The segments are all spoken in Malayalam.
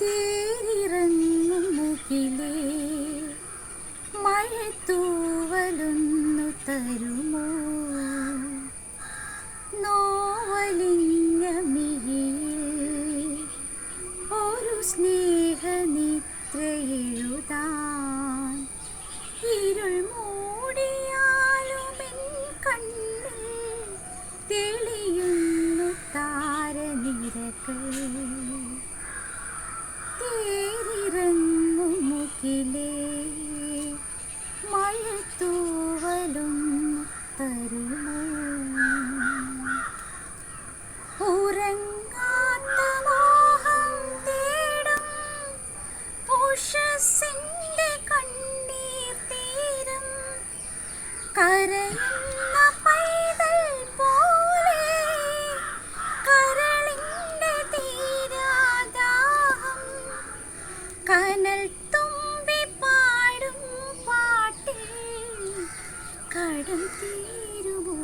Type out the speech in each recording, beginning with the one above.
തേരിറങ്ങും മുകിലേ മഴത്തൂവലൊന്നു തരുമോ? നോവലിഞ്ഞ മിഴിയിൽ ഒരു സ്നേഹനിദ്രയെഴുതാൻ ഇരുൾ മൂടിയാലുമെൻ കണ്ണിൽ തെളിയുന്നു താരനിരകൾ. തേരിറങ്ങും മുകിലേ. മഴത്തൂവലൊന്നു തരുമോ. ഉറങ്ങാത്ത മോഹം തേടും. ഉഷസ്സിന്റെ കണ്ണീർ തീരം. കരയുന്ന കടം തീരുമോ?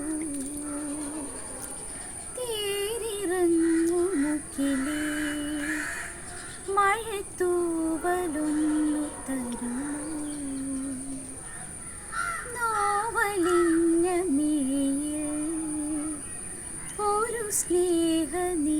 തേരിറങ്ങു മുക്കിലേ. മഴത്തൂവലൊന്നു തരുമോ? നോവലിഞ്ഞ മിഴിയിൽ ഒരു സ്നേഹനിദ്രയിൽ